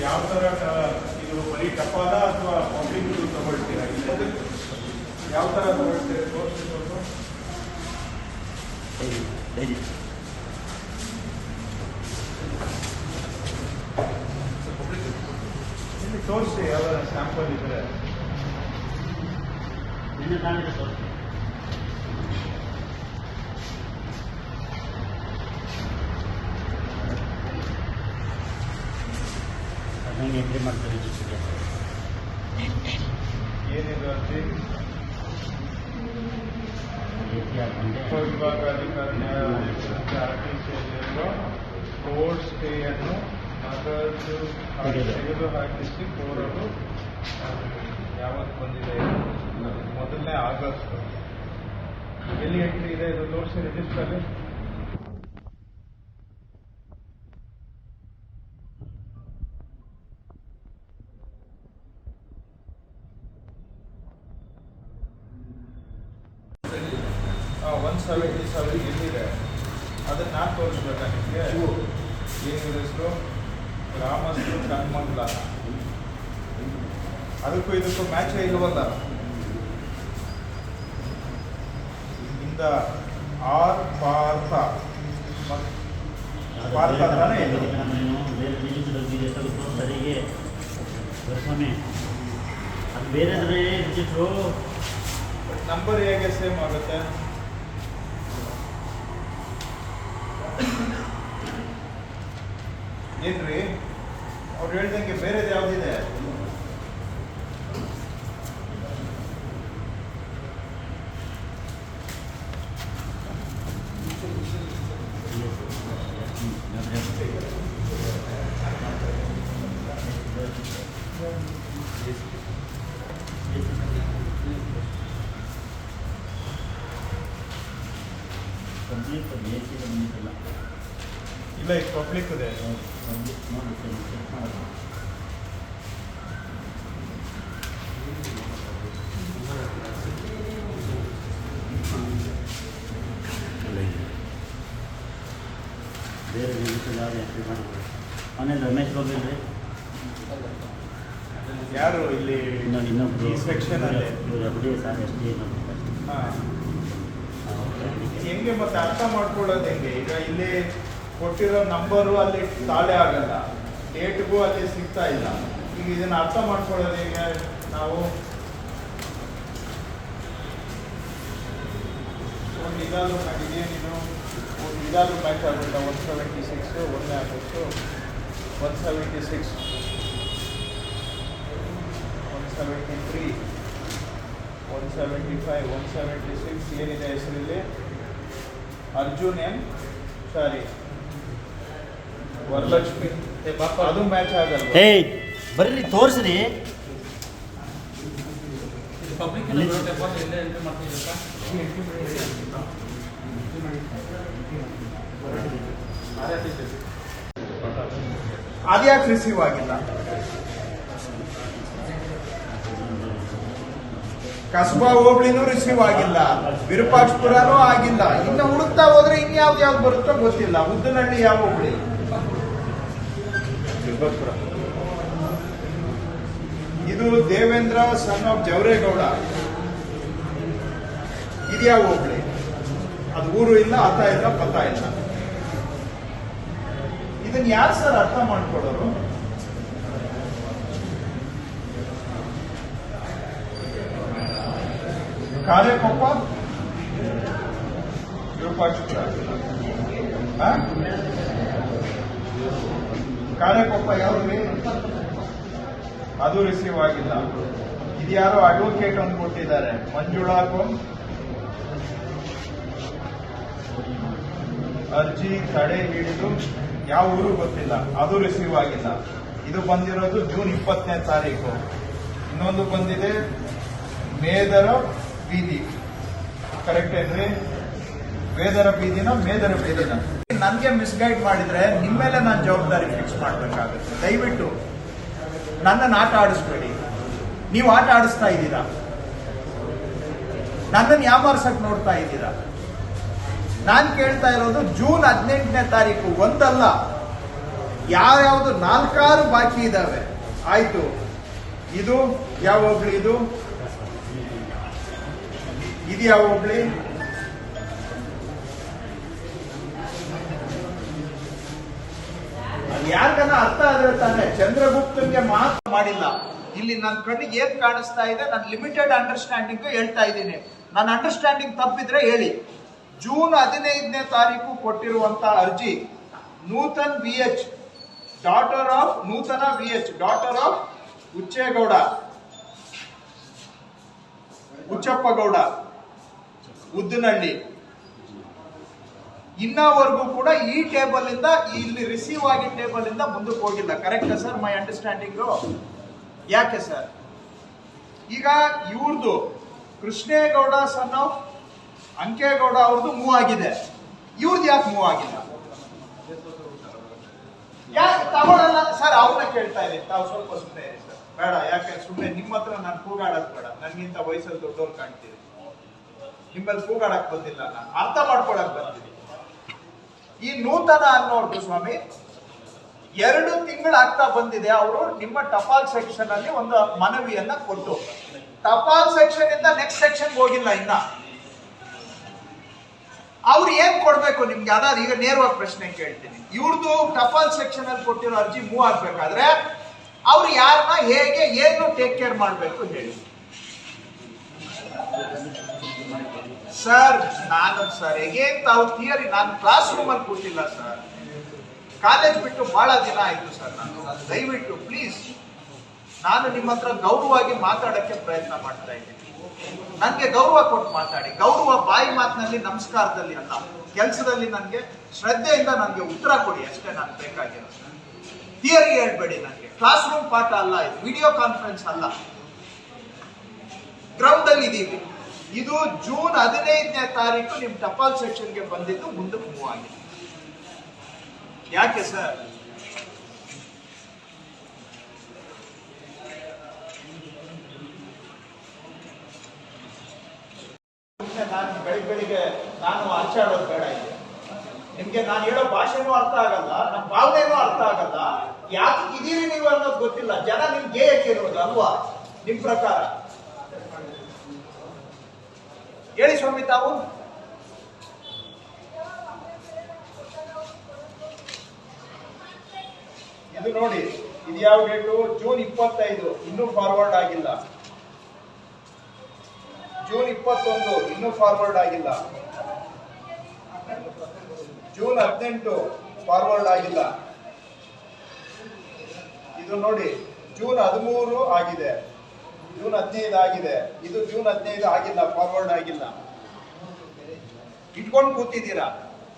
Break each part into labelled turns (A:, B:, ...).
A: ಯಾವ ತರ ಇದು ಬರೀ ಅಥವಾ
B: ಪಬ್ಲಿಕ್ ತಗೊಳ್ತೀರಾ?
A: ಯಾವ ತರ ತೋರಿಸಿ ಯಾವ ಸ್ಯಾಂಪಲ್ ಇದ್ರೆ.
B: ನಿನ್ನೆ ತಾನೆ ತೋರಿಸ್ತೀನಿ. ಅದಂಗೆ ಎಂಟ್ರಿ ಮಾಡ್ತಾರೆ
A: ಏನಿದೆ ಉಪವಿಭಾಗಾಧಿಕಾರಿ ನ್ಯಾಯಾಧೀಶರಿಂದ ಆರ್ಟಿಸಿಯಲ್ಲಿರುವ ಕೋರ್ಟ್ ಸ್ಟೇಯನ್ನು ನಗದು
B: ತೆಗೆದು.
A: ತೆಗೆದು. ಹಾಕಿಸಿ ಕೋರಲು ಯಾವತ್ತು ಬಂದಿದೆ ಮೊದಲನೇ ಆಗಸ್ಟ್. ಎಲ್ಲಿ ಎಂಟ್ರಿ ಇದೆ? ಇದು ತೋರಿಸಿ ರಿಜಿಸ್ಟರ್ ಒನ್ ಐದು ಸಾವಿರ ಎಲ್ಲಿದೆ? ಅದನ್ನ ನಾನು ತೋರಿಸ್ಬೇಕಾ ನಿಮಗೆ? ಏನಿದೆ ಹೆಸರು ಗ್ರಾಮಸ್ಥರು ಕಣ್ಮಂಗ್ಲ. ಅದಕ್ಕೂ ಇದಕ್ಕೂ ಮ್ಯಾಚ್ ಇಲ್ಲವಲ್ಲ? ಇಂದ ಆರ್ ಪಾರ್ಥ. ಭಾರತ ತಾನೇ? ಇದು?
B: ಬೇರೆ ಸರಿಗೆ. ಸ್ವಾಮಿ ಅದು ಬೇರೆ ರಿಜಿಸ್ಟ್ರು
A: ನಂಬರ್ ಹೇಗೆ ಸೇಮ್ ಆಗುತ್ತೆ? ಏನ್ರಿ ಅವ್ರು ಹೇಳ್ದಂಗೆ ಬೇರೆದು ಯಾವ್ದಿದೆ?
B: ಕಂಪ್ಲೀಟ್ ಎ ಸಿ ಬಂದಿದ್ದಲ್ಲ
A: ಇಲ್ಲ ಈಗ ಪಬ್ಲಿಕ್ ಇದೆ
B: ಕಂಪ್ಲೀಟ್ ನೋಡಿ ಚೆಕ್ ಮಾಡೋದು ಬೇರೆ ಡಿಜಿಟಲ್ ಯಾವ್ದು ಎಂಟ್ರಿ ಮಾಡಿದ್ರು ಮನೇಲಿ ರಮೇಶ್ ಹೋಗಿಲ್ರಿ
A: ಯಾರು ಇಲ್ಲಿ
B: ಇನ್ನೊಂದು ಇನ್ನೊಬ್ರು
A: ಸೆಕ್ಷನ್ ಅಲ್ಲಿ
B: ಎಸ್ ಡಿ
A: ಹಾ. ಹೆಂಗೆ ಮತ್ತೆ ಅರ್ಥ ಮಾಡ್ಕೊಳ್ಳೋದು ಹೆಂಗೆ? ಈಗ ಇಲ್ಲಿ ಕೊಟ್ಟಿರೋ ನಂಬರು ಅಲ್ಲಿ ತಾಳೆ ಆಗಲ್ಲ. ಡೇಟ್ಗೂ ಅಲ್ಲಿ ಸಿಗ್ತಾ ಇಲ್ಲ. ಈಗ ಇದನ್ನ ಅರ್ಥ ಮಾಡ್ಕೊಳ್ಳೋದು ಹೇಗೆ? ನಾವು ಒಂದು ಮಾಡಿದೆ ನೀನು? ಒಂದು ಇದಾದ್ರು ಮ್ಯಾಚ್ ಆಗುತ್ತಾ ಒನ್ ಸೆವೆಂಟಿ ಸಿಕ್ಸ್ ಒಂದೇ August one seventy six one seventy three one seventy five one seventy six ಏನಿದೆ ಹೆಸರಲ್ಲಿ? Arjun N sorry Varalakshmi. ಅದು ಮ್ಯಾಚ್ ಆಗಲ್ಲ
B: ಏಯ್ ಬರ್ರಿ ತೋರಿಸ್ರಿ.
C: ಪಬ್ಲಿಕ್
A: ಅದ್ಯಾಕೆ ರಿಸೀವ್ ಆಗಿಲ್ಲ? ಕಸ್ಬಾ ಹೋಬಳಿನೂ ರಿಸೀವ್ ಆಗಿಲ್ಲ ವಿರೂಪಾಕ್ಷಪುರನೂ ಆಗಿಲ್ಲ. ಇನ್ನು ಹುಡುಕ್ತಾ ಹೋದ್ರೆ ಇನ್ಯಾವ್ದು ಯಾವ್ದು ಬರುತ್ತೋ ಗೊತ್ತಿಲ್ಲ. ಉದ್ದನಹಳ್ಳಿ ಯಾವ ಹೋಬಳಿ? ವಿರೂಪಾಕ್ಷಪುರ ಇದು ದೇವೇಂದ್ರ ಸನ್ ಆಫ್ ಜವರೇಗೌಡ. ಇದ್ಯಾವ ಹೋಬಳಿ? ಅದು ಊರು ಇಲ್ಲ ಅತ ಇಲ್ಲ ಪತ ಇಲ್ಲ. ಇದನ್ನ ಯಾರು ಸರ್ ಅರ್ಥ ಮಾಡ್ಕೊಡೋರು ಕಾರ್ಯಕೊಪ್ಪ? ಕಾರ್ಯಕೊಪ್ಪ ಯಾವ್ದು ಅದು ರಿಸೀವ್ ಆಗಿಲ್ಲ ಇದ್ಯಾರೋ ಅಡ್ವೊಕೇಟ್ ಅಂತ ಕೊಟ್ಟಿದ್ದಾರೆ ಮಂಜುಳಾ ಕೋಮ್ ಅರ್ಜಿ ತಡೆ ಹಿಡಿದು ಯಾವ ಊರು ಗೊತ್ತಿಲ್ಲ ಅದು ರಿಸೀವ್ ಆಗಿಲ್ಲ ಇದು ಬಂದಿರೋದು ಜೂನ್ ಇಪ್ಪತ್ತನೇ ತಾರೀಕು. ಇನ್ನೊಂದು ಬಂದಿದೆ. ಮೇದರ ಬೀದಿ. ಕರೆಕ್ಟ್ ಏನ್ರಿ? ವೇದರ ಬೀದಿನ, ಮೇದರ ಬೀದಿನ? ನನ್ಗೆ ಮಿಸ್ಗೈಡ್ ಮಾಡಿದ್ರೆ ನಿಮ್ಮ ಮೇಲೆ ನಾನು ಜವಾಬ್ದಾರಿ ಫಿಕ್ಸ್ ಮಾಡ್ಬೇಕಾಗುತ್ತೆ. ದಯವಿಟ್ಟು ನನ್ನನ್ನು ಆಟ ಆಡಿಸ್ಬೇಡಿ. ನೀವು ಆಟ ಆಡಿಸ್ತಾ ಇದ್ದೀರಾ? ನನ್ನನ್ನು ಯಾಮಾರ್ಸಕ್ ನೋಡ್ತಾ ಇದ್ದೀರಾ? ನಾನು ಕೇಳ್ತಾ ಇರೋದು ಜೂನ್ ಹದಿನೆಂಟನೇ ತಾರೀಕು ಒಂದಲ್ಲ. ಯಾವ್ಯಾವುದು ನಾಲ್ಕಾರು ಬಾಕಿ ಇದಾವೆ. ಆಯ್ತು. ಇದು ಯಾವ ಹೋಗ್ಲಿ ಇದು? ಇದೆಯಾ ಹೋಗ್ಲಿ ಯಾರಿಗನ ಅರ್ಥ ಆದ್ರೆ ತಾನೆ? ಚಂದ್ರಗುಪ್ತನ್ಗೆ ಮಾತ್ರ ಮಾಡಿಲ್ಲ. ಇಲ್ಲಿ ನನ್ನ ಕಣ್ಣಿಗೆ ಏನ್ ಕಾಣಿಸ್ತಾ ಇದೆ? ನನ್ನ ಲಿಮಿಟೆಡ್ ಅಂಡರ್ಸ್ಟ್ಯಾಂಡಿಂಗ್ ಹೇಳ್ತಾ ಇದ್ದೀನಿ. ನನ್ನ ಅಂಡರ್ಸ್ಟ್ಯಾಂಡಿಂಗ್ ತಪ್ಪಿದ್ರೆ ಹೇಳಿ. ಜೂನ್ ಹದಿನೈದನೇ ತಾರೀಕು ಕೊಟ್ಟಿರುವಂತ ಅರ್ಜಿ, Nutan V H daughter of Nutana V H daughter of Ucchegowda. Ucchappagowda Uddanahalli. ಇನ್ನವರೆಗೂ ಕೂಡ ಈ ಟೇಬಲ್ ಇಂದ ಇಲ್ಲಿ ರಿಸೀವ್ ಆಗಿ ಟೇಬಲ್ ಇಂದ ಮುಂದಕ್ಕೆ ಹೋಗಿಲ್ಲ. ಕರೆಕ್ಟ್ ಸರ್ ಮೈ ಅಂಡರ್ಸ್ಟ್ಯಾಂಡಿಂಗ್ ಯಾಕೆ ಸರ್ ಈಗ ಇವ್ರದ್ದು ಕೃಷ್ಣೇಗೌಡ ಸನ್ ಆಫ್ ಅಂಕೇಗೌಡ ಅವ್ರದ್ದು ಮೂವ್ ಆಗಿದೆ. ಇವ್ರದ್ದು ಯಾಕೆ ಮೂವ್ ಆಗಿಲ್ಲ? ಯಾಕೆ ತಗೊಳ್ಳಲ್ಲ ಸರ್ ಅವ್ರನ್ನ ಕೇಳ್ತಾ ಇದ್ದೀನಿ. ತಾವು ಸ್ವಲ್ಪ ಸುಮ್ಮನೆ ಇರಿ ಸರ್ ಬೇಡ, ಯಾಕೆ ಸುಮ್ಮನೆ ನಿಮ್ಮ ಹತ್ರ ನಾನು ಕೂಗಾಡೋದು ಬೇಡ. ನನಗಿಂತ ವಯಸ್ಸಲ್ಲಿ ದೊಡ್ಡವ್ರು ಕಾಣ್ತೀರಿ. ನಿಮ್ಮಲ್ಲಿ ಕೂಗಾಡಕ್ ಬಂದಿಲ್ಲ, ನಾನು ಅರ್ಥ ಮಾಡ್ಕೊಳಕ್ ಬಂದಿದ್ದೀನಿ. ಈ ನೂತನ ಅನ್ನೋರ್ದು ಸ್ವಾಮಿ, ಎರಡು ತಿಂಗಳು ಆಗ್ತಾ ಬಂದಿದೆ, ಅವರು ನಿಮ್ಮ ಟಪಾಲ್ ಸೆಕ್ಷನ್ ಅಲ್ಲಿ ಒಂದು ಮನವಿಯನ್ನ ಕೊಟ್ಟು. ಟಪಾಲ್ ಸೆಕ್ಷನ್ ಇಂದ ನೆಕ್ಸ್ಟ್ ಸೆಕ್ಷನ್ ಹೋಗಿಲ್ಲ ಇನ್ನ. ಅವ್ರು ಏನ್ ಕೊಡ್ಬೇಕು ನಿಮ್ಗೆ? ಅದಾದ ಈಗ ನೇರವಾಗಿ ಪ್ರಶ್ನೆ ಕೇಳ್ತೀನಿ. ಇವ್ರದ್ದು ಟಪಾಲ್ ಸೆಕ್ಷನ್ ಅಲ್ಲಿ ಕೊಟ್ಟಿರೋ ಅರ್ಜಿ ಮೂವ್ ಆಗ್ಬೇಕಾದ್ರೆ ಅವ್ರು ಯಾರನ್ನ ಹೇಗೆ, ಏನು ಟೇಕ್ ಕೇರ್ ಮಾಡ್ಬೇಕು ಹೇಳಿ. ಸರ್ ನಾನು ಸರ್ ಹೇಗೇನ್ ತಾವು ಥಿಯರಿ ನಾನು ಕ್ಲಾಸ್ ರೂಮ್ ಅಲ್ಲಿ ಕೂತಿಲ್ಲ ಸರ್ ಕಾಲೇಜ್ ಬಿಟ್ಟು ಬಹಳ ದಿನ ಆಯ್ತು ಸರ್ ನಾನು ದಯವಿಟ್ಟು ಪ್ಲೀಸ್ ನಾನು ನಿಮ್ಮ ಹತ್ರ ಗೌರವವಾಗಿ ಮಾತಾಡಕ್ಕೆ ಪ್ರಯತ್ನ ಮಾಡ್ತಾ ಇದ್ದೀನಿ. ನನಗೆ ಗೌರವ ಕೊಟ್ಟು ಮಾತಾಡಿ. ಗೌರವ ಬಾಯಿ ಮಾತಿನಲ್ಲಿ ನಮಸ್ಕಾರದಲ್ಲಿ ಅಲ್ಲ, ಕೆಲಸದಲ್ಲಿ ನನಗೆ ಶ್ರದ್ಧೆಯಿಂದ ನನಗೆ ಉತ್ತರ ಕೊಡಿ, ಅಷ್ಟೇ ನಾನು ಬೇಕಾಗಿರೋದು ಥಿಯರಿ ಹೇಳ್ಬೇಡಿ ನನಗೆ ಕ್ಲಾಸ್ ರೂಮ್ ಪಾಠ ಅಲ್ಲ, ಇದು ವಿಡಿಯೋ ಕಾನ್ಫರೆನ್ಸ್ ಅಲ್ಲ. ಗ್ರೌಂಡ್ ಅಲ್ಲಿ ಇದೀವಿ. ಇದು ಜೂನ್ ಹದಿನೈದನೇ ತಾರೀಕು ನಿಮ್ಮ ಟಪಾಲ್ ಸೆಕ್ಷನ್ಗೆ ಬಂದಿದ್ದು ಮುಂದಕ್ಕೆ ಮೂವ್ ಆಗಿದೆ. ಯಾಕೆ ಸರ್? ನಾನು ಬೆಳಿಗ್ಗೆ ಬೆಳಿಗ್ಗೆ ನಾನು ಆಚಾಡೋದು ಬೇಡ ಇದೆ ನಿಮ್ಗೆ ನಾನು ಹೇಳೋ ಭಾಷೆನೂ ಅರ್ಥ ಆಗಲ್ಲ, ನಮ್ಮ ಭಾವನೆನೂ ಅರ್ಥ ಆಗಲ್ಲ. ಯಾಕೆ ಇದೀರಿ ನೀವು ಅನ್ನೋದು ಗೊತ್ತಿಲ್ಲ. ಜನ ನಿಮ್ಗೆ ಏಕೆ ಇರೋದು ಅಲ್ವಾ? ನಿಮ್ ಪ್ರಕಾರ. ಹೇಳಿ ಸ್ವಾಮಿ ತಾವು. ಇದು ನೋಡಿ, ಇದು ಯಾವ ಡೇಟು ಜೂನ್ ಇಪ್ಪತ್ತೈದು. ಇನ್ನೂ ಫಾರ್ವರ್ಡ್ ಆಗಿಲ್ಲ. ಜೂನ್ ಇಪ್ಪತ್ತೊಂದು. ಇನ್ನೂ ಫಾರ್ವರ್ಡ್ ಆಗಿಲ್ಲ. ಜೂನ್ ಹದಿನೆಂಟು. ಫಾರ್ವರ್ಡ್ ಆಗಿಲ್ಲ. ಇದು ನೋಡಿ ಜೂನ್ ಹದಿಮೂರು ಆಗಿದೆ. ಜೂನ್ ಹದಿನೈದು ಆಗಿದೆ. ಇದು ಜೂನ್ ಹದಿನೈದು ಆಗಿಲ್ಲ ಫಾರ್ವರ್ಡ್ ಆಗಿಲ್ಲ. ಇಟ್ಕೊಂಡು ಕೂತಿದ್ದೀರಾ?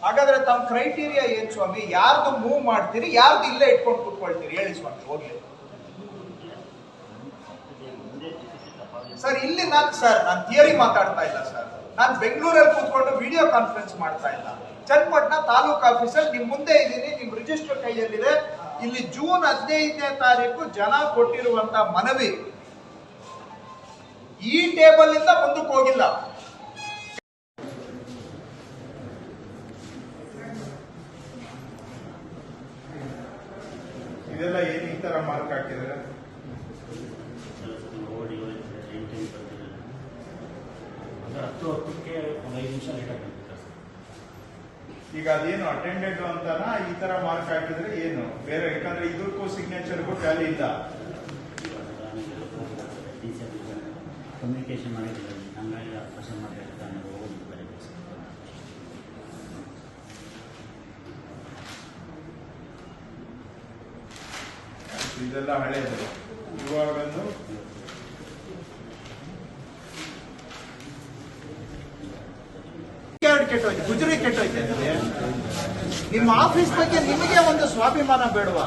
A: ಹಾಗಾದ್ರೆ ತಮ್ಮ ಕ್ರೈಟೀರಿಯಾ ಏನ್ ಸ್ವಾಮಿ? ಯಾರ್ದು ಮೂವ್ ಮಾಡ್ತೀರಿ, ಯಾರ್ದು ಇಲ್ಲೇ ಇಟ್ಕೊಂಡು ಕೂತ್ಕೊಳ್ತೀರಿ? ಹೇಳಿ ಸ್ವಾಮಿ, ಹೋಗ್ಲಿ. ಸರ್, ಇಲ್ಲಿ ನಾನು, ಸರ್, ನಾನು ಥಿಯರಿ ಮಾತಾಡ್ತಾ ಇಲ್ಲ, ಸರ್. ನಾನು ಬೆಂಗಳೂರಲ್ಲಿ ಕೂತ್ಕೊಂಡು ವಿಡಿಯೋ ಕಾನ್ಫರೆನ್ಸ್ ಮಾಡ್ತಾ ಇಲ್ಲ. ಚನ್ನಪಟ್ಟಣ ತಾಲೂಕು ಆಫೀಸಲ್ಲಿ ನಿಮ್ ಮುಂದೆ ಇದ್ದೀನಿ, ನಿಮ್ ರಿಜಿಸ್ಟರ್ ಕೈಯಲ್ಲಿದೆ. ಇಲ್ಲಿ ಜೂನ್ ಹದಿನೈದನೇ ತಾರೀಕು ಜನ ಕೊಟ್ಟಿರುವಂತ ಮನವಿ. ಈ ಟೇಬಲ್ ಇಂದ ಮುಂದಕ್ಕೆ ಹೋಗಿಲ್ಲ. ಇದೆಲ್ಲ ಏನು ಈ ತರ ಮಾರ್ಕ್ ಹಾಕಿದ್ರೆ?
B: ಹತ್ತು ಹತ್ತಕ್ಕೆ ಒಂದು ಐದು ನಿಮಿಷ ಬಂದಿತ್ತು
A: ಈಗ ಅದೇನು ಅಟೆಂಡೆಂಟ್ ಅಂತಾನ? ಈ ತರ ಮಾರ್ಕ್ ಹಾಕಿದ್ರೆ ಏನು? ಬೇರೆ, ಯಾಕಂದ್ರೆ ಇದಕ್ಕೂ ಸಿಗ್ನೇಚರ್ಗೂ ಟ್ಯಾಲಿ ಇಲ್ಲ
B: ಡಿ ಸಿ ಕಮ್ಯುನಿಕೇಶನ್ ಮಾಡಿಲ್ಲ ಹಂಗಾಗಿ ಆ ಮಾಡಬೇಕು ಮಾಡಿ ನಾನು ಹೋಗೋದು ಬೇರೆ
A: ಇದೆಲ್ಲ ಹಳೆಯದು ಇವಾಗಂದು ಕೆಟ್ಟೋಯ್ತು ಗುಜರಿ ಕೆಟ್ಟೋಯ್ತು ನಿಮ್ಮ ಆಫೀಸ್ ಬಗ್ಗೆ ನಿಮಗೆ ಒಂದು ಸ್ವಾಭಿಮಾನ ಬೇಡವಾ.